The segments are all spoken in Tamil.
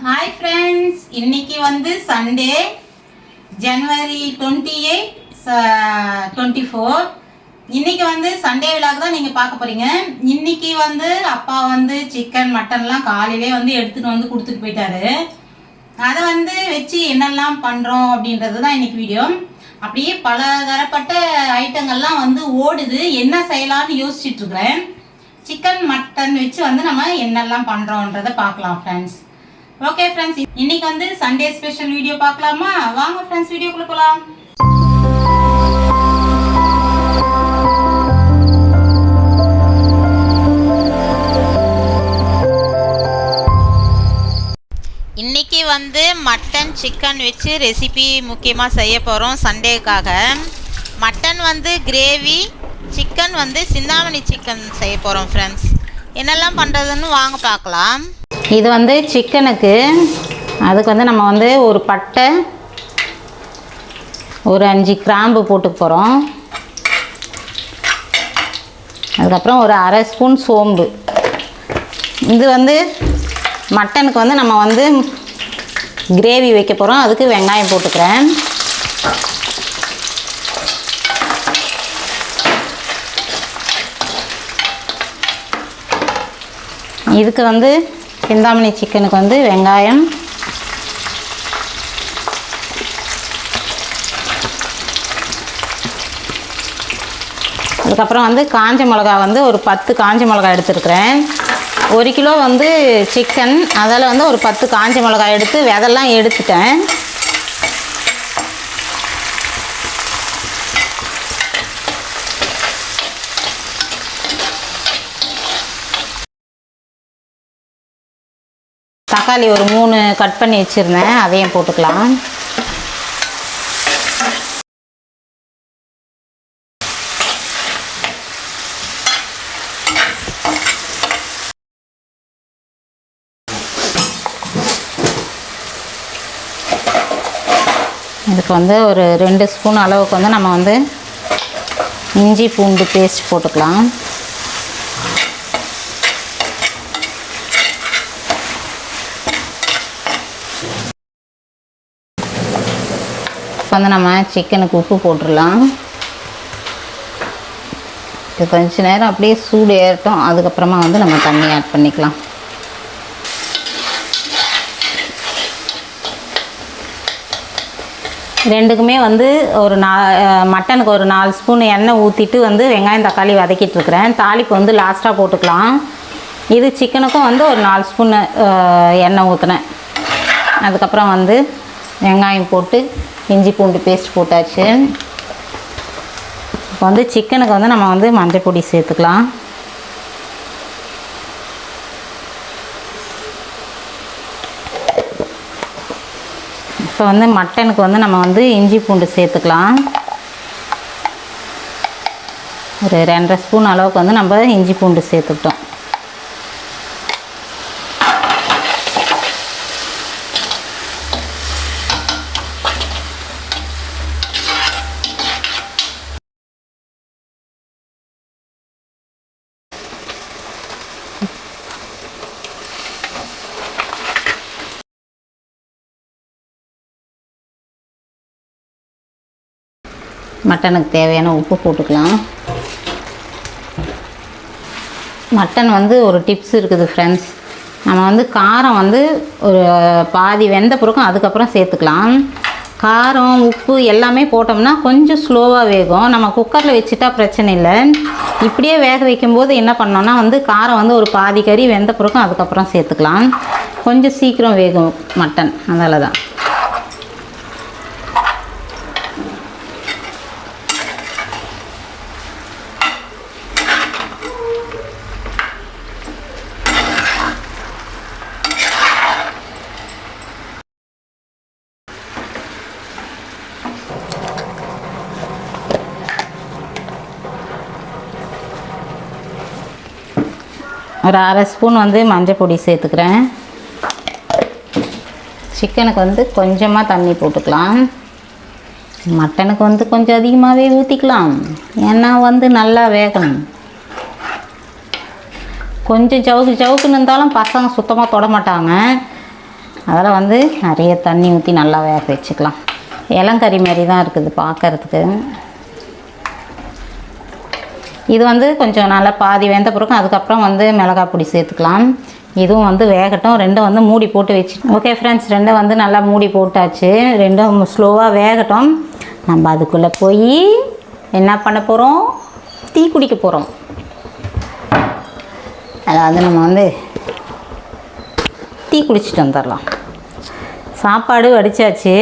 ஹாய் ஃப்ரெண்ட்ஸ் இன்னைக்கு வந்து Sunday January twenty eight twenty four இன்னைக்கு வந்து சண்டே விழாக்கு தான் நீங்கள் பார்க்க போறீங்க. இன்னைக்கு வந்து அப்பா வந்து சிக்கன் மட்டன்லாம் காலையிலே வந்து எடுத்துகிட்டு வந்து கொடுத்துட்டு போயிட்டாரு. அதை வந்து வச்சு என்னெல்லாம் பண்ணுறோம் அப்படின்றது தான் இன்னைக்கு வீடியோ அப்படியே பல தரப்பட்ட ஐட்டங்கள்லாம் வந்து ஓடுது. என்ன செய்யலாம்னு யோசிச்சுட்டு இருக்கிறேன். சிக்கன் மட்டன் வச்சு வந்து நம்ம என்னெல்லாம் பண்ணுறோன்றதை பார்க்கலாம் ஃப்ரெண்ட்ஸ் ஓகே ஃப்ரெண்ட்ஸ் இன்னைக்கு வந்து சண்டே ஸ்பெஷல் வீடியோ பார்க்கலாமா? வாங்க ஃப்ரெண்ட்ஸ் வீடியோக்குள்ள போகலாம் இன்னைக்கு வந்து மட்டன் சிக்கன் வச்சு ரெசிபி முக்கியமாக செய்ய போகிறோம் சண்டேக்காக மட்டன் வந்து கிரேவி சிக்கன் வந்து சிந்தாமணி சிக்கன் செய்ய போகிறோம் ஃப்ரெண்ட்ஸ் என்னெல்லாம் பண்ணுறதுன்னு வாங்க பார்க்கலாம். இது வந்து சிக்கனுக்கு. அதுக்கு வந்து நம்ம வந்து ஒரு பட்டை ஒரு அஞ்சு கிராம்பு போட்டு போகிறோம் அதுக்கப்புறம் ஒரு அரை ஸ்பூன் சோம்பு. இது வந்து மட்டனுக்கு வந்து நம்ம வந்து கிரேவி வைக்க போகிறோம் அதுக்கு வெங்காயம் போட்டுக்கிறேன். இதுக்கு வந்து சிந்தாமணி சிக்கனுக்கு வந்து வெங்காயம். அதுக்கப்புறம் வந்து காஞ்ச மிளகா வந்து ஒரு பத்து காஞ்ச மிளகா எடுத்துருக்குறேன். ஒரு கிலோ வந்து சிக்கன் அதில் வந்து ஒரு பத்து காஞ்ச மிளகா எடுத்து விதெல்லாம் எடுத்துட்டேன். தக்காளி ஒரு மூணு கட் பண்ணி வச்சுருந்தேன். அதையும் போட்டுக்கலாம். இதுக்கு வந்து ஒரு ரெண்டு ஸ்பூன் அளவுக்கு வந்து நம்ம வந்து இஞ்சி பூண்டு பேஸ்ட் போட்டுக்கலாம். இப்போ வந்து நம்ம சிக்கனுக்கு உப்பு போட்டுடலாம். இது கொஞ்ச நேரம் அப்படியே சூடு ஏறட்டும். அதுக்கப்புறமா வந்து நம்ம தண்ணி ஆட் பண்ணிக்கலாம். ரெண்டுக்குமே வந்து ஒரு நா மட்டனுக்கு ஒரு நாலு ஸ்பூன் எண்ணெய் ஊற்றிட்டு வந்து வெங்காயம் தக்காளி வதக்கிட்டு இருக்கிறேன். தாளிப்பு வந்து லாஸ்ட்டாக போட்டுக்கலாம். இது சிக்கனுக்கும் வந்து ஒரு நாலு ஸ்பூன் எண்ணெய் ஊற்றினேன் அதுக்கப்புறம் வந்து வெங்காயம் போட்டு இஞ்சி பூண்டு பேஸ்ட் போட்டாச்சு. இப்போ வந்து சிக்கனுக்கு வந்து நம்ம வந்து மஞ்சள் பொடி சேர்த்துக்கலாம். இப்போ வந்து மட்டனுக்கு வந்து நம்ம வந்து இஞ்சி பூண்டு சேர்த்துக்கலாம். ஒரு ரெண்டரை ஸ்பூன் அளவுக்கு வந்து நம்ம இஞ்சி பூண்டு சேர்த்துக்கிட்டோம். மட்டனுக்கு தேவையான உப்பு போட்டுக்கலாம். மட்டன் வந்து ஒரு டிப்ஸ் இருக்குது ஃப்ரெண்ட்ஸ் நம்ம வந்து காரம் வந்து ஒரு பாதி வெந்த பிறக்கும் அதுக்கப்புறம் சேர்த்துக்கலாம். காரம் உப்பு எல்லாமே போட்டோம்னா கொஞ்சம் ஸ்லோவாக வேகும். நம்ம குக்கரில் வச்சுட்டா பிரச்சனை இல்லை. இப்படியே வேக வைக்கும்போது என்ன பண்ணோம்னா வந்து காரம் வந்து ஒரு பாதி கறி வெந்த பிறக்கும் அதுக்கப்புறம் சேர்த்துக்கலாம். கொஞ்சம் சீக்கிரம் வேகும் மட்டன். அதனால தான் ஒரு அரை ஸ்பூன் வந்து மஞ்சள் பொடி சேர்த்துக்கிறேன். சிக்கனுக்கு வந்து கொஞ்சமாக தண்ணி போட்டுக்கலாம். மட்டனுக்கு வந்து கொஞ்சம் அதிகமாகவே ஊற்றிக்கலாம் ஏன்னா வந்து நல்லா வேகணும். கொஞ்சம் ஜவுக்கு ஜவுக்குன்னு இருந்தாலும் பசங்க சுத்தமாக தொட மாட்டாங்க. அதில் வந்து நிறைய தண்ணி ஊற்றி நல்லா வேக வச்சுக்கலாம். இளங்கறி மாதிரி தான் இருக்குது பார்க்கறதுக்கு இது வந்து கொஞ்சம் நல்லா பாதி வெந்த பிறகு அதுக்கப்புறம் வந்து மிளகாய் பொடி சேர்த்துக்கலாம். இதுவும் வந்து வேகட்டும். ரெண்டும் வந்து மூடி போட்டு வச்சு ஓகே ஃப்ரெண்ட்ஸ் ரெண்டும் வந்து நல்லா மூடி போட்டாச்சு. ரெண்டும் ஸ்லோவாக வேகட்டும். நம்ம அதுக்குள்ளே போய் என்ன பண்ண போகிறோம் டீ குடிக்க போகிறோம் அதாவது நம்ம வந்து டீ குடிச்சிட்டு வந்துடலாம் சாப்பாடு வடித்தாச்சு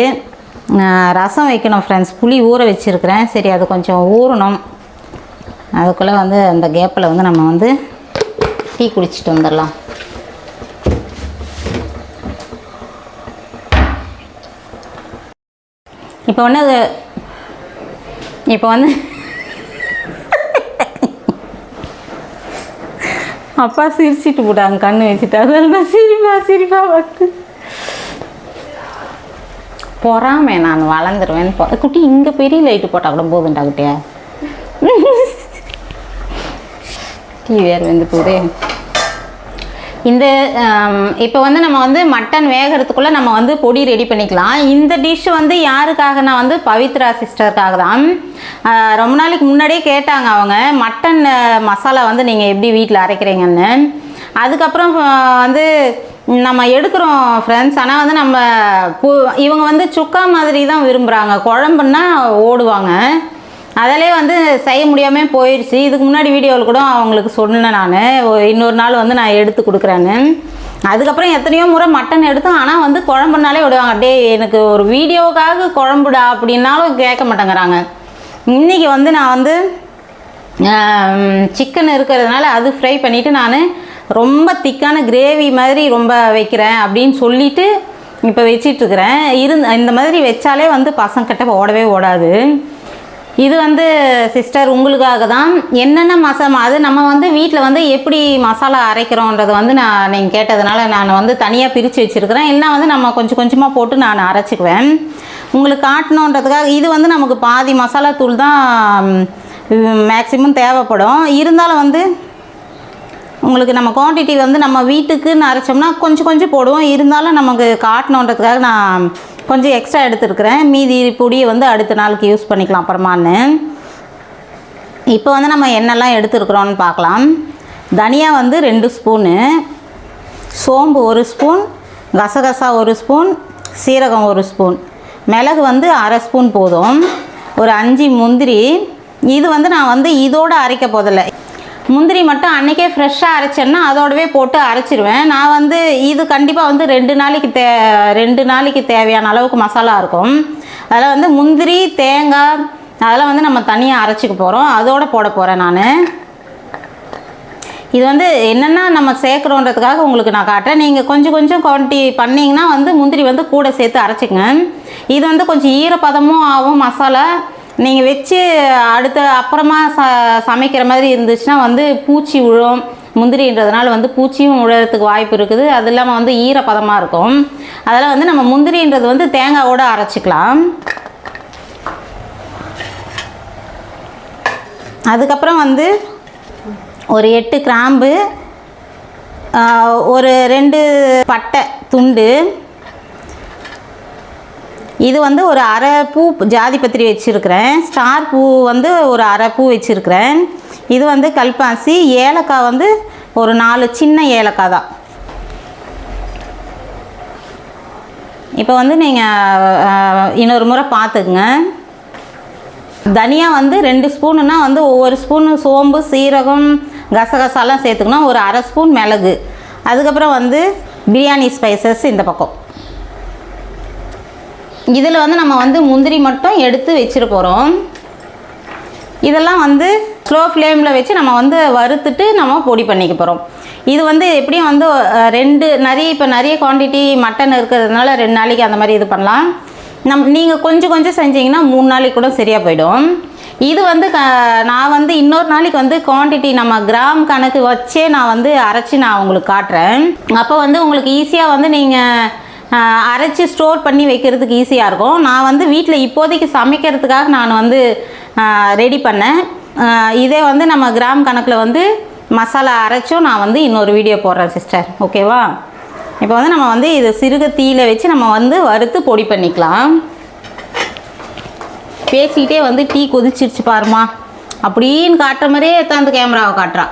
ரசம் வைக்கணும் ஃப்ரெண்ட்ஸ் புளி ஊற வச்சுருக்கிறேன். சரி அது கொஞ்சம் ஊறணும். அதுக்குள்ளே வந்து அந்த கேப்பில் வந்து நம்ம வந்து டீ குடிச்சிட்டு வந்துடலாம் இப்போ வந்து அது இப்போ வந்து அப்பா சிரிச்சிட்டு போட்டாங்க கண்ணு வச்சுட்டு. அதில் நான் சிரிப்பா சிரிப்பா பார்த்து. பொறாமை நான் வளர்ந்துருவேன் குட்டி இங்கே பெரிய லைட்டு போட்டால் கூட போதுண்டா குட்டியா? டீ வேறு இந்த இப்போ வந்து நம்ம வந்து மட்டன் வேகிறதுக்குள்ளே நம்ம வந்து பொடி ரெடி பண்ணிக்கலாம். இந்த டிஷ் வந்து யாருக்காகனா வந்து பவித்ரா சிஸ்டருக்காக தான். ரொம்ப நாளைக்கு முன்னாடியே கேட்டாங்க அவங்க மட்டன் மசாலா வந்து நீங்கள் எப்படி வீட்டில் அரைக்கிறீங்கன்னு. அதுக்கப்புறம் வந்து நம்ம எடுக்கிறோம் ஃப்ரெண்ட்ஸ் ஆனால் வந்து நம்ம பூ இவங்க வந்து சுக்கா மாதிரி தான் விரும்புகிறாங்க குழம்புன்னா ஓடுவாங்க. அதிலே வந்து செய்ய முடியாமல் போயிடுச்சு. இதுக்கு முன்னாடி வீடியோவில் கூட அவங்களுக்கு சொன்னேன் நான். இன்னொரு நாள் வந்து நான் எடுத்து கொடுக்குறேன்னு. அதுக்கப்புறம் எத்தனையோ முறை மட்டன் எடுத்தோம். ஆனால் வந்து குழம்புனாலே விடுவாங்க. டே எனக்கு ஒரு வீடியோவுக்காக குழம்புடா அப்படின்னாலும் கேட்க மாட்டேங்கிறாங்க. இன்றைக்கி வந்து நான் வந்து சிக்கன் இருக்கிறதுனால அது ஃப்ரை பண்ணிவிட்டு நான் ரொம்ப திக்கான கிரேவி மாதிரி ரொம்ப வைக்கிறேன் அப்படின்னு சொல்லிவிட்டு இப்போ வச்சிட்ருக்கிறேன் இருந் இந்த மாதிரி வச்சாலே வந்து பசங்கிட்ட ஓடவே ஓடாது. இது வந்து சிஸ்டர் உங்களுக்காக தான் என்னென்ன மசாலா அது நம்ம வந்து வீட்டில் வந்து எப்படி மசாலா அரைக்கிறோன்றது வந்து நான் நீங்கள் கேட்டதுனால நான் வந்து தனியாக பிரித்து வச்சுருக்கிறேன். இல்லைனா வந்து நம்ம கொஞ்சம் கொஞ்சமாக போட்டு நான் அரைச்சிக்குவேன். உங்களுக்கு காட்டணுன்றதுக்காக இது வந்து நமக்கு பாதி மசாலா தூள் தான் மேக்ஸிமம் தேவைப்படும். இருந்தாலும் வந்து உங்களுக்கு நம்ம குவான்டிட்டி வந்து நம்ம வீட்டுக்குன்னு அரைச்சோம்னா கொஞ்சம் கொஞ்சம் போடுவோம். இருந்தாலும் நமக்கு காட்டணுன்றதுக்காக நான் கொஞ்சம் எக்ஸ்ட்ரா எடுத்துருக்கிறேன். மீதி பொடியை வந்து அடுத்த நாளுக்கு யூஸ் பண்ணிக்கலாம் அப்புறமான்னு. இப்போ வந்து நம்ம என்னெல்லாம் எடுத்துருக்குறோன்னு பார்க்கலாம். தனியா வந்து ரெண்டு ஸ்பூனு. சோம்பு ஒரு ஸ்பூன் கசகசா ஒரு ஸ்பூன் சீரகம் ஒரு ஸ்பூன். மிளகு வந்து அரை ஸ்பூன் போதும். ஒரு அஞ்சு முந்திரி. இது வந்து நான் வந்து இதோடு அரைக்க போதில்லை. முந்திரி மட்டும் அன்றைக்கே ஃப்ரெஷ்ஷாக அரைச்சேன்னா அதோடவே போட்டு அரைச்சிருவேன். நான் வந்து இது கண்டிப்பாக வந்து ரெண்டு நாளைக்கு தே ரெண்டு நாளைக்கு தேவையான அளவுக்கு மசாலா இருக்கும். அதில் வந்து முந்திரி தேங்காய் அதெல்லாம் வந்து நம்ம தனியாக அரைச்சிக்க போகிறோம் அதோடு போட போகிறேன் நான். இது வந்து என்னென்னா நம்ம சேர்க்குறோன்றதுக்காக உங்களுக்கு நான் காட்டுறேன். நீங்கள் கொஞ்சம் கொஞ்சம் குவான்டி பண்ணிங்கன்னா வந்து முந்திரி வந்து கூட சேர்த்து அரைச்சிங்க இது வந்து கொஞ்சம் ஈரப்பதமும் ஆகும் மசாலா. நீங்கள் வச்சு அடுத்த அப்புறமா ச சமைக்கிற மாதிரி இருந்துச்சுன்னா வந்து பூச்சி விழும் முந்திரின்றதுனால வந்து பூச்சியும் விழுறதுக்கு வாய்ப்பு இருக்குது. அது இல்லாமல் வந்து ஈரப்பதமாக இருக்கும். அதெல்லாம் வந்து நம்ம முந்திரின்றது வந்து தேங்காவோடு அரைச்சிக்கலாம். அதுக்கப்புறம் வந்து ஒரு எட்டு கிராம்பு ஒரு ரெண்டு பட்டை துண்டு இது வந்து ஒரு அரை பூ ஜாதி பத்திரி வச்சுருக்கிறேன். ஸ்டார் பூ வந்து ஒரு அரை பூ வச்சுருக்கிறேன். இது வந்து கல்பாசி. ஏலக்காய் வந்து ஒரு நாலு சின்ன ஏலக்காய் தான். இப்போ வந்து நீங்கள் இன்னொரு முறை பார்த்துக்குங்க தனியா வந்து ரெண்டு ஸ்பூனுன்னா வந்து ஒவ்வொரு ஸ்பூனு சோம்பு சீரகம் கசகசாலாம் சேர்த்துக்கணும். ஒரு அரை ஸ்பூன் மிளகு. அதுக்கப்புறம் வந்து பிரியாணி ஸ்பைசஸ் இந்த பக்கம். இதில் வந்து நம்ம வந்து முந்திரி மட்டும் எடுத்து வச்சுட்டு போகிறோம். இதெல்லாம் வந்து ஸ்லோ ஃப்ளேமில் வச்சு நம்ம வந்து வறுத்துட்டு நம்ம பொடி பண்ணிக்க போகிறோம். இது வந்து எப்படியும் வந்து ரெண்டு நிறைய இப்போ நிறைய குவான்டிட்டி மட்டன் இருக்கிறதுனால ரெண்டு நாளைக்கு அந்த மாதிரி இது பண்ணலாம். நம் நீங்கள் கொஞ்சம் கொஞ்சம் செஞ்சீங்கன்னா மூணு நாளைக்கு கூட சரியாக போயிடும். இது வந்து க நான் வந்து இன்னொரு நாளைக்கு வந்து குவான்டிட்டி நம்ம கிராம் கணக்கு வச்சே நான் வந்து அரைச்சி நான் உங்களுக்கு காட்டுறேன். அப்போ வந்து உங்களுக்கு ஈஸியாக வந்து நீங்கள் அரைச்சி ஸ்டோர் பண்ணி வைக்கிறதுக்கு ஈஸியாக இருக்கும். நான் வந்து வீட்டில் இப்போதைக்கு சமைக்கிறதுக்காக நான் வந்து ரெடி பண்ணேன். இதே வந்து நம்ம கிராம் கணக்கில் வந்து மசாலா அரைச்சும் நான் வந்து இன்னொரு வீடியோ போடுறேன் சிஸ்டர் ஓகேவா இப்போ வந்து நம்ம வந்து இது சிறுக தீயில வச்சு நம்ம வந்து வறுத்து பொடி பண்ணிக்கலாம். பேசிக்கிட்டே வந்து டீ கொதிச்சிருச்சு பாருமா அப்படின்னு காட்டுற மாதிரியே எடுத்தாந்து கேமராவை காட்டுறா.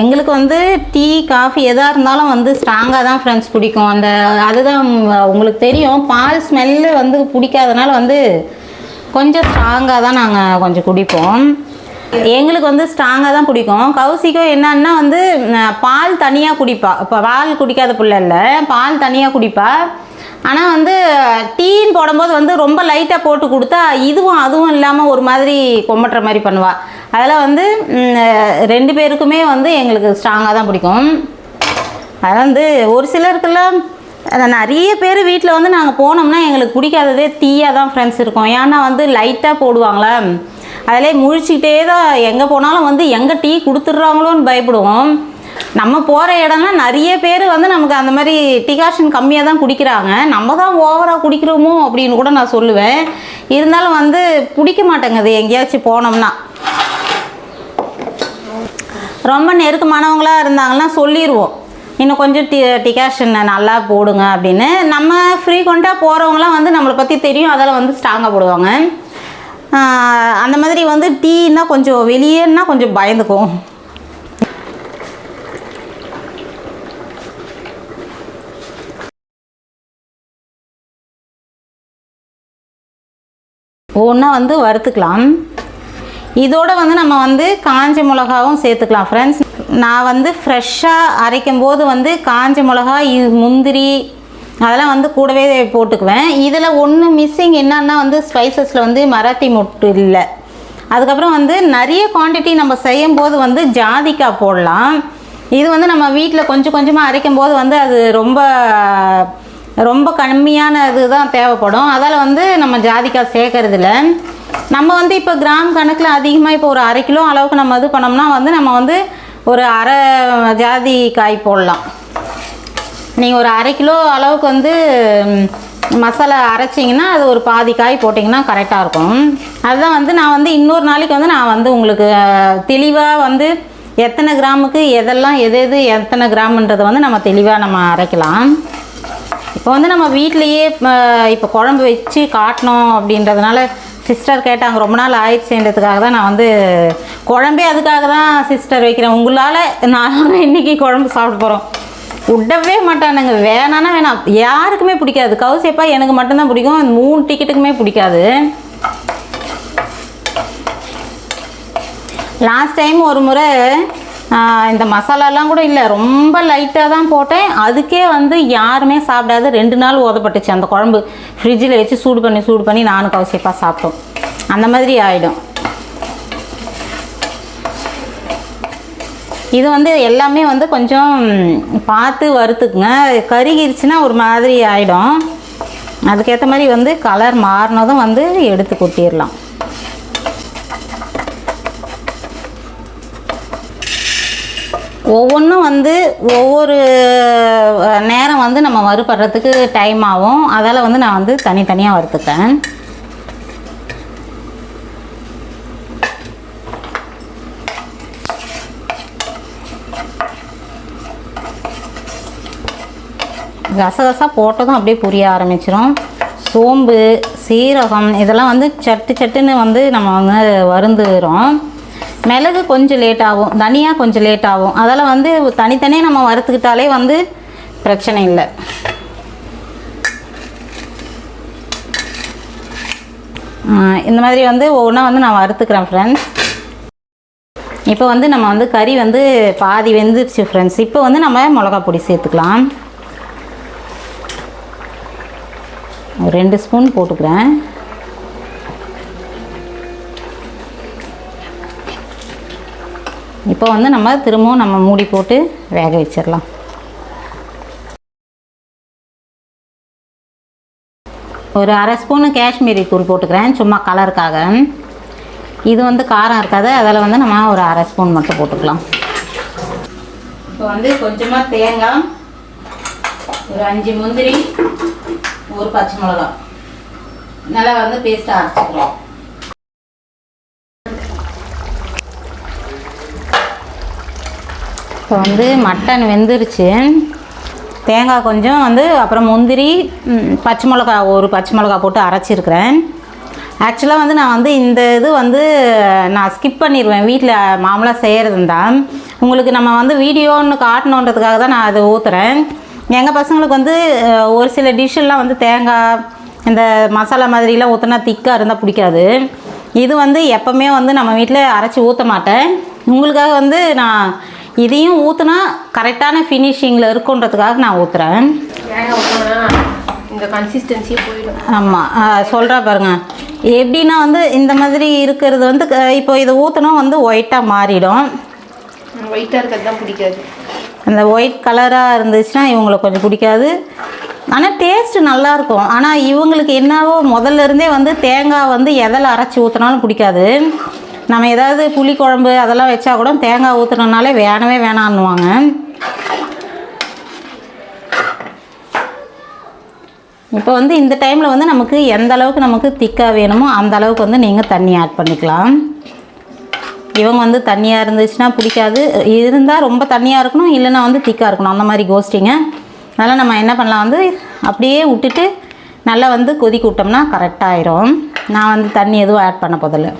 எங்களுக்கு வந்து டீ காஃபி எதாக இருந்தாலும் வந்து ஸ்ட்ராங்காக தான் ஃப்ரெண்ட்ஸ் பிடிக்கும். அந்த அதுதான் உங்களுக்கு தெரியும். பால் ஸ்மெல்லு வந்து பிடிக்காதனால வந்து கொஞ்சம் ஸ்ட்ராங்காக தான் நாங்கள் கொஞ்சம் குடிப்போம். எங்களுக்கு வந்து ஸ்ட்ராங்காக தான் பிடிக்கும். கௌசிக்கும் என்னன்னா வந்து பால் தனியாக குடிப்பா. இப்போ பால் குடிக்காத பிள்ளை இல்லை. பால் தனியாக குடிப்பா. ஆனால் வந்து டீன்னு போடும்போது வந்து ரொம்ப லைட்டாக போட்டு கொடுத்தா இதுவும் அதுவும் இல்லாமல் ஒரு மாதிரி கொம்பட்டுற மாதிரி பண்ணுவாள் அதெல்லாம் வந்து ரெண்டு பேருக்குமே வந்து எங்களுக்கு ஸ்ட்ராங்காக தான் பிடிக்கும். அதான் வந்து ஒரு சிலருக்கெல்லாம் நிறைய பேர் வீட்டில் வந்து நாங்கள் போனோம்னா எங்களுக்கு பிடிக்காததே டீயாக தான் ஃப்ரெண்ட்ஸ் இருக்கும். ஏன்னா வந்து லைட்டாக போடுவாங்களா? அதிலே முழிச்சிக்கிட்டே தான் எங்கே போனாலும் வந்து எங்கே டீ கொடுத்துட்றாங்களோன்னு பயப்படுவோம். நம்ம போகிற இடம்லாம் நிறைய பேர் வந்து நமக்கு அந்த மாதிரி டிகாஷன் கம்மியாக தான் குடிக்கிறாங்க. நம்ம தான் ஓவராக குடிக்கிறோமோ அப்படின்னு கூட நான் சொல்லுவேன். இருந்தாலும் வந்து பிடிக்க மாட்டேங்குது. எங்கேயாச்சும் போனோம்னா. ரொம்ப நெருக்கமானவங்களாக இருந்தாங்கன்னா சொல்லிடுவோம் இன்னும் கொஞ்சம் டி டிகாஷன் நல்லா போடுங்க அப்படின்னு. நம்ம ஃப்ரீக்வெண்ட்டாக போகிறவங்களாம் வந்து நம்மளை பற்றி தெரியும். அதெல்லாம் வந்து ஸ்ட்ராங்காக போடுவாங்க. அந்த மாதிரி வந்து டீன்னா கொஞ்சம் வெளியேன்னா கொஞ்சம் பயந்துக்கும் ஒன்றா வந்து வறுத்துக்கலாம். இதோட வந்து நம்ம வந்து காஞ்ச மிளகாவும் சேர்த்துக்கலாம் ஃப்ரெண்ட்ஸ் நான் வந்து ஃப்ரெஷ்ஷாக அரைக்கும் போது வந்து காஞ்ச மிளகா இ- முந்திரி அதெல்லாம் வந்து கூடவே போட்டுக்குவேன். இதில் ஒன்று மிஸ்ஸிங் என்னன்னா வந்து ஸ்பைசஸில் வந்து மராட்டி மொட்டு இல்லை. அதுக்கப்புறம் வந்து நிறைய குவாண்டிட்டி நம்ம செய்யும் போது வந்து ஜாதிக்காய் போடலாம். இது வந்து நம்ம வீட்டில் கொஞ்சம் கொஞ்சமாக அரைக்கும் போது வந்து அது ரொம்ப ரொம்ப கம்மியான இதுதான் தேவைப்படும். அதால் வந்து நம்ம ஜாதிக்காய் சேர்க்கறதில்ல. நம்ம வந்து இப்போ கிராம் கணக்கில் அதிகமாக இப்போ ஒரு அரை கிலோ அளவுக்கு நம்ம இது பண்ணோம்னா வந்து நம்ம வந்து ஒரு அரை ஜாதி காய் போடலாம். நீங்கள் ஒரு அரை கிலோ அளவுக்கு வந்து மசாலா அரைச்சிங்கன்னா அது ஒரு பாதி காய் போட்டிங்கன்னா கரெக்டாக இருக்கும். அதுதான் வந்து நான் வந்து இன்னொரு நாளைக்கு வந்து நான் வந்து உங்களுக்கு தெளிவாக வந்து எத்தனை கிராமுக்கு எதெல்லாம் எது எது எத்தனை கிராமுன்றதை வந்து நம்ம தெளிவாக நம்ம அரைக்கலாம். இப்போ வந்து நம்ம வீட்லேயே இப்போ குழம்பு வச்சு காட்டணும் அப்படின்றதுனால சிஸ்டர் கேட்டாங்க ரொம்ப நாள் ஆயிடுச்சுன்றதுக்காக தான் நான் வந்து குழம்பே அதுக்காக தான் சிஸ்டர் வைக்கிறேன். உங்களால் நான் இன்னைக்கு குழம்பு சாப்பிட போகிறோம் விடவே மாட்டானுங்க. வேணான்னா வேணாம். யாருக்குமே பிடிக்காது. கவுசேப்பா எனக்கு மட்டும்தான் பிடிக்கும். மூணு டிக்கெட்டுக்குமே பிடிக்காது. லாஸ்ட் டைம் ஒரு முறை இந்த மசாலாலாம் கூட இல்லை. ரொம்ப லைட்டாக தான் போட்டேன். அதுக்கே வந்து யாருமே சாப்பிடாது ரெண்டு நாள் ஓதப்பட்டுச்சு. அந்த குழம்பு ஃப்ரிட்ஜில் வச்சு சூடு பண்ணி சூடு பண்ணி நானும் கவசியப்பாக சாப்பிட்டோம். அந்த மாதிரி ஆகிடும் இது வந்து எல்லாமே வந்து கொஞ்சம் பார்த்து வறுத்துக்குங்க. கருகிருச்சுன்னா ஒரு மாதிரி ஆகிடும் அதுக்கேற்ற மாதிரி வந்து கலர் மாறினதும் வந்து எடுத்து கொட்டிடலாம். ஒவ்வொன்றும் வந்து ஒவ்வொரு நேரம் வந்து நம்ம வறுபடுறதுக்கு டைம் ஆகும். அதால் வந்து நான் வந்து தனித்தனியாக வறுத்துப்பேன். கசகசா போட்டதும் அப்படியே புரிய ஆரம்பிச்சிடும் சோம்பு சீரகம் இதெல்லாம் வந்து சட்டு சட்டுன்னு வந்து நம்ம வந்து வருந்துகிறோம் மிளகு கொஞ்சம் லேட் ஆகும் தனியாக கொஞ்சம் லேட் ஆகும். அதெல்லாம் வந்து தனித்தனியாக நம்ம வறுத்துக்கிட்டாலே வந்து பிரச்சனை இல்லை. இந்த மாதிரி வந்து ஒவ்வொன்றா வந்து நான் வறுத்துக்கிறேன் ஃப்ரெண்ட்ஸ் இப்போ வந்து நம்ம வந்து கறி வந்து பாதி வெந்துருச்சு ஃப்ரெண்ட்ஸ் இப்போ வந்து நம்ம மிளகா பொடி சேர்த்துக்கலாம். ஒரு ரெண்டு ஸ்பூன் போட்டுக்கிறேன். இப்போ வந்து நம்ம திரும்பவும் நம்ம மூடி போட்டு வேக வச்சிடலாம். ஒரு அரை ஸ்பூனு காஷ்மீரி தூள் போட்டுக்கிறேன் சும்மா கலருக்காக. இது வந்து காரம் இருக்காது அதில் வந்து நம்ம ஒரு அரை ஸ்பூன் மட்டும் போட்டுக்கலாம். இப்போ வந்து கொஞ்சமாக தேங்காய் ஒரு அஞ்சு முந்திரி ஒரு பச்சை மிளகா நல்லா வந்து பேஸ்ட்டாக அரைச்சிக்கலாம். இப்போ வந்து மட்டன் வெந்துருச்சு. தேங்காய் கொஞ்சம் வந்து அப்புறம் முந்திரி பச்சை மிளகா ஒரு பச்சை மிளகா போட்டு அரைச்சிருக்கிறேன். ஆக்சுவலாக வந்து நான் வந்து இந்த இது வந்து நான் ஸ்கிப் பண்ணிடுவேன் வீட்டில் மாமூலாக செய்கிறது தான் உங்களுக்கு நம்ம வந்து வீடியோன்னு காட்டணுன்றதுக்காக தான் நான் அதை ஊற்றுறேன் எங்கள் பசங்களுக்கு வந்து ஒரு சில டிஷ்ஷெல்லாம் வந்து தேங்காய் இந்த மசாலா மாதிரிலாம் ஊற்றினா திக்காக இருந்தால் பிடிக்காது. இது வந்து எப்போவுமே வந்து நம்ம வீட்டில் அரைச்சி ஊற்ற மாட்டேன். உங்களுக்காக வந்து நான் இதையும் ஊற்றுனா கரெக்டான ஃபினிஷிங்கில் இருக்குன்றதுக்காக நான் ஊற்றுறேன் இந்த கன்சிஸ்டன்சியே போயிடும். ஆமாம் சொல்கிறா பாருங்க. எப்படின்னா வந்து இந்த மாதிரி இருக்கிறது வந்து இப்போ இதை ஊற்றினா வந்து ஒயிட்டாக மாறிடும். ஒயிட்டாக இருக்கிறது தான் பிடிக்காது. அந்த ஒயிட் கலராக இருந்துச்சுன்னா இவங்களுக்கு கொஞ்சம் பிடிக்காது. ஆனால் டேஸ்ட்டு நல்லாயிருக்கும் ஆனால் இவங்களுக்கு என்னவோ முதல்ல இருந்தே வந்து தேங்காய் வந்து எதில் அரைச்சி ஊற்றினாலும் பிடிக்காது. நம்ம ஏதாவது புளி குழம்பு அதெல்லாம் வச்சா கூட தேங்காய் ஊற்றுனனாலே வேணவே வேணான்னுவாங்க. இப்போ வந்து இந்த டைமில் வந்து நமக்கு எந்த அளவுக்கு நமக்கு திக்காக வேணுமோ அந்த அளவுக்கு வந்து நீங்கள் தண்ணி ஆட் பண்ணிக்கலாம். இவங்க வந்து தண்ணியாக இருந்துச்சுன்னா பிடிக்காது. இருந்தால் ரொம்ப தண்ணியாக இருக்கணும் இல்லைன்னா வந்து திக்காக இருக்கணும். அந்த மாதிரி கோஸ்டிங்க அதனால் நம்ம என்ன பண்ணலாம் வந்து அப்படியே விட்டுட்டு நல்லா வந்து கொதிக்க விட்டோம்னா கரெக்டாகிடும் நான் வந்து தண்ணி எதுவும் ஆட் பண்ண போதில்லை.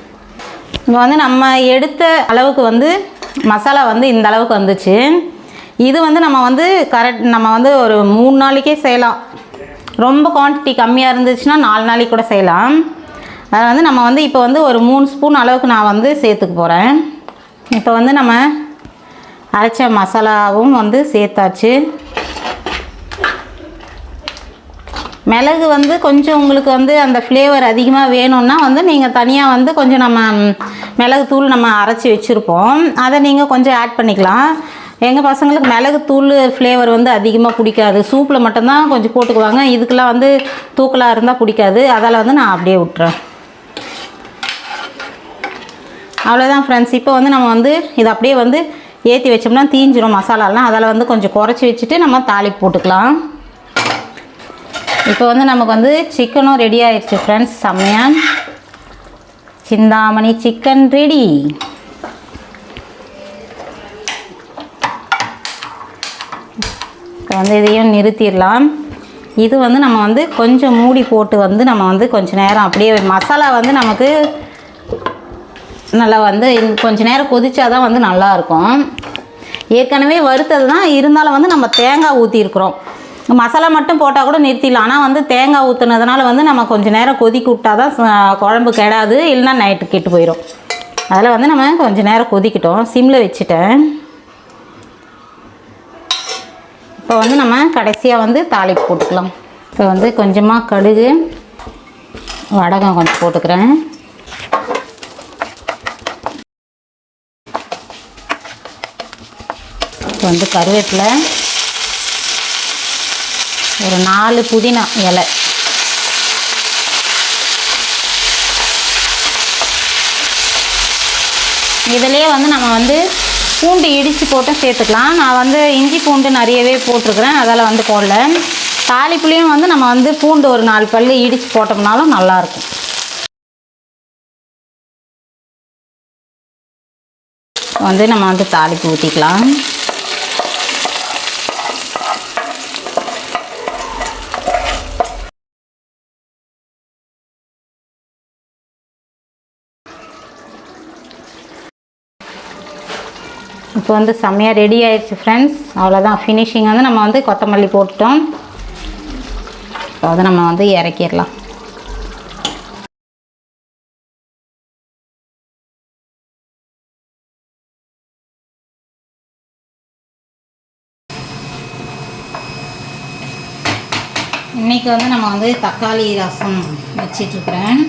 இப்போ வந்து நம்ம எடுத்த அளவுக்கு வந்து மசாலா வந்து இந்த அளவுக்கு வந்துச்சு. இது வந்து நம்ம வந்து கரெக்ட் நம்ம வந்து ஒரு மூணு நாளைக்கே செய்யலாம். ரொம்ப குவான்டிட்டி கம்மியாக இருந்துச்சுன்னா நாலு நாளைக்கு கூட செய்யலாம். அதை வந்து நம்ம வந்து இப்போ வந்து ஒரு மூணு ஸ்பூன் அளவுக்கு நான் வந்து சேர்த்துக்க போகிறேன் இப்போ வந்து நம்ம அரைச்ச மசாலாவும் வந்து சேர்த்தாச்சு. மிளகு வந்து கொஞ்சம் உங்களுக்கு வந்து அந்த ஃப்ளேவர் அதிகமாக வேணும்னா வந்து நீங்கள் தனியாக வந்து கொஞ்சம் நம்ம மிளகு தூள் நம்ம அரைச்சி வச்சுருப்போம். அதை நீங்கள் கொஞ்சம் ஆட் பண்ணிக்கலாம். எங்கள் பசங்களுக்கு மிளகு தூள் ஃப்ளேவர் வந்து அதிகமாக பிடிக்காது. சூப்பில் மட்டும்தான் கொஞ்சம் போட்டுக்குவாங்க. இதுக்கெல்லாம் வந்து தூக்கலாக இருந்தால் பிடிக்காது. அதால் வந்து நான் அப்படியே விட்டுறேன். அவ்வளோதான் ஃப்ரெண்ட்ஸ் இப்போ வந்து நம்ம வந்து இதை அப்படியே வந்து ஏற்றி வச்சோம்னா தீஞ்சிரும் மசாலாலாம். அதில் வந்து கொஞ்சம் குறைச்சி வச்சுட்டு நம்ம தாளிப்பு போட்டுக்கலாம். இப்போ வந்து நமக்கு வந்து சிக்கனும் ரெடி ஆயிடுச்சு ஃப்ரெண்ட்ஸ் செம்மையா. சிந்தாமணி சிக்கன் ரெடி இப்போ வந்து இதையும் நிறுத்திடலாம். இது வந்து நம்ம வந்து கொஞ்சம் மூடி போட்டு வந்து நம்ம வந்து கொஞ்சம் நேரம் அப்படியே மசாலா வந்து நமக்கு நல்லா வந்து கொஞ்சம் நேரம் நேரம் கொதிச்சாதான் வந்து நல்லா இருக்கும். ஏற்கனவே வறுத்தது தான் இருந்தாலும் வந்து நம்ம தேங்காய் ஊற்றிருக்குறோம் மசாலா மட்டும் போட்டால் கூட நிறுத்திடலாம். ஆனால் வந்து தேங்காய் ஊற்றுனதுனால வந்து நம்ம கொஞ்சம் நேரம் கொதிக்க விட்டால் தான் குழம்பு கெடாது. இல்லைன்னா நைட்டு கெட்டு போயிடும் அதில் வந்து நம்ம கொஞ்சம் நேரம் கொதிக்கிட்டோம். சிம்மில் வச்சுட்டேன். இப்போ வந்து நம்ம கடைசியாக வந்து தாளிப்பு போட்டுக்கலாம். இப்போ வந்து கொஞ்சமாக கடுகு வடகம் கொஞ்சம் போட்டுக்கிறேன். இப்போ வந்து கருவேப்பிலை ஒரு நாலு புதினா இலை. இதிலே வந்து நம்ம வந்து பூண்டு இடித்து போட்டும் சேர்த்துக்கலாம். நான் வந்து இஞ்சி பூண்டு நிறையவே போட்டிருக்கிறேன். அதால் வந்து போடல. தாளிப்புலேயும் வந்து நம்ம வந்து பூண்டு ஒரு நாலு பல்லு இடித்து போட்டோம்னாலும் நல்லாயிருக்கும். வந்து நம்ம வந்து தாளிப்பு ஊற்றிக்கலாம் இப்போ வந்து செம்மையாக ரெடி ஆயிடுச்சு ஃப்ரெண்ட்ஸ் அவ்வளோதான் ஃபினிஷிங் வந்து நம்ம வந்து கொத்தமல்லி போட்டுட்டோம். இப்போ வந்து நம்ம வந்து இறக்கிடலாம். இன்றைக்கி வந்து நம்ம வந்து தக்காளி ரசம் வச்சிட்ருக்குறேன்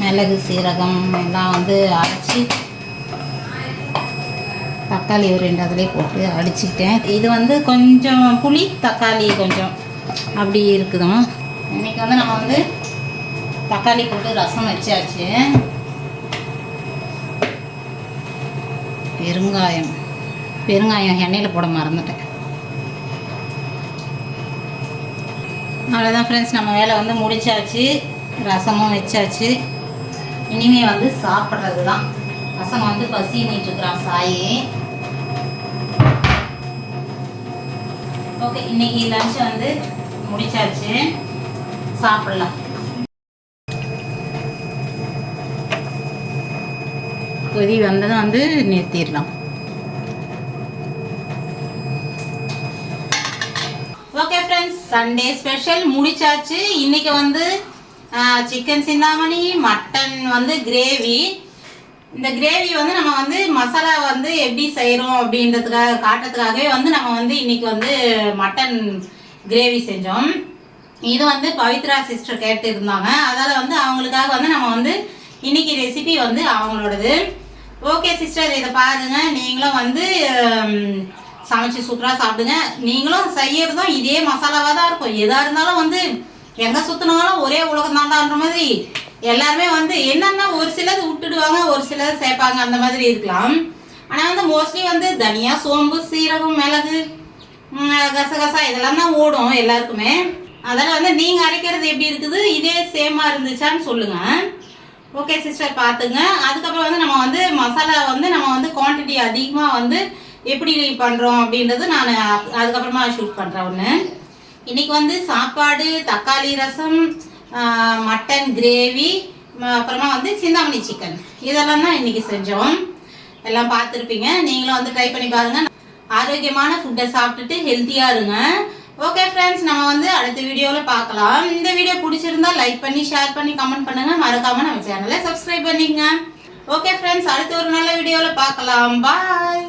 மிளகு சீரகம் எல்லாம் வந்து அரைச்சி தக்காளி ஒரு ரெண்டு அதிலே போட்டு அடிச்சுக்கிட்டேன். இது வந்து கொஞ்சம் புளி தக்காளி கொஞ்சம் அப்படி இருக்குதும். இன்றைக்கி வந்து நம்ம வந்து தக்காளி போட்டு ரசம் வச்சாச்சு. பெருங்காயம். பெருங்காயம் எண்ணெயில் போட மறந்துட்டேன். அவ்வளோதான் ஃப்ரெண்ட்ஸ் நம்ம வேலை வந்து முடிச்சாச்சு ரசமும் வச்சாச்சு. இனிமே வந்து சாப்பிட்றது தான் பசங்க வந்து பசின்னிட்டு இருக்கிறான் சாயி. ஓகே இன்னைக்கு லஞ்ச் வந்து முடிச்சாச்சு. சாப்பிடலாம். கொதி வந்ததும் வந்து நிறுத்திடலாம். ஓகே ஃப்ரெண்ட்ஸ் சண்டே ஸ்பெஷல் முடிச்சாச்சு. இன்னைக்கு வந்து சிக்கன் சிந்தாமணி மட்டன் வந்து கிரேவி இந்த கிரேவி வந்து நம்ம வந்து மசாலா வந்து எப்படி செய்கிறோம் அப்படின்றதுக்காக காட்டுறதுக்காகவே வந்து நம்ம வந்து இன்றைக்கி வந்து மட்டன் கிரேவி செஞ்சோம். இது வந்து பவித்ரா சிஸ்டர் கேட்டு இருந்தாங்க அதால் வந்து அவங்களுக்காக வந்து நம்ம வந்து இன்னைக்கு ரெசிபி வந்து அவங்களோடது. ஓகே சிஸ்டர் இதை பாருங்க. நீங்களும் வந்து சமைச்சு சூப்பராக சாப்பிடுங்க. நீங்களும் செய்யறதும் இதே மசாலாவாக தான் இருக்கும். எதாக இருந்தாலும் வந்து எங்கே சுற்றினாலும் ஒரே உலகம் தாண்டான்ற மாதிரி எல்லாருமே வந்து என்னன்னா ஒரு சிலது விட்டுடுவாங்க ஒரு சிலது சேர்ப்பாங்க அந்த மாதிரி இருக்கலாம். ஆனால் வந்து மோஸ்ட்லி வந்து தனியா சோம்பு சீரகம் மிளகு கசகசா இதெல்லாம் தான் ஓடும் எல்லாருக்குமே. அதெல்லாம் வந்து நீங்கள் அரைக்கிறது எப்படி இருக்குது? இதே சேமாக இருந்துச்சான்னு சொல்லுங்கள் ஓகே சிஸ்டர் பார்த்துங்க அதுக்கப்புறம் வந்து நம்ம வந்து மசாலா வந்து நம்ம வந்து குவான்டிட்டி அதிகமாக வந்து எப்படி பண்ணுறோம் அப்படின்றது நான் அதுக்கப்புறமா ஷூட் பண்ணுறேன் ஒன்று இன்றைக்கி வந்து சாப்பாடு தக்காளி ரசம் மட்டன் கிரேவி அப்புறமா வந்து சிந்தாமணி சிக்கன் இதெல்லாம் தான் இன்றைக்கி செஞ்சோம். எல்லாம் பார்த்துருப்பீங்க. நீங்களும் வந்து ட்ரை பண்ணி பாருங்கள் ஆரோக்கியமான ஃபுட்டை சாப்பிட்டுட்டு ஹெல்த்தியாக இருங்க. ஓகே ஃப்ரெண்ட்ஸ் நம்ம வந்து அடுத்த வீடியோவில் பார்க்கலாம். இந்த வீடியோ பிடிச்சிருந்தா லைக் பண்ணி ஷேர் பண்ணி கமெண்ட் பண்ணுங்கள் மறக்காமல் நம்ம சேனலை சப்ஸ்கிரைப் பண்ணிக்கங்க. ஓகே ஃப்ரெண்ட்ஸ் அடுத்த ஒரு நல்ல வீடியோவில் பார்க்கலாம். பாய்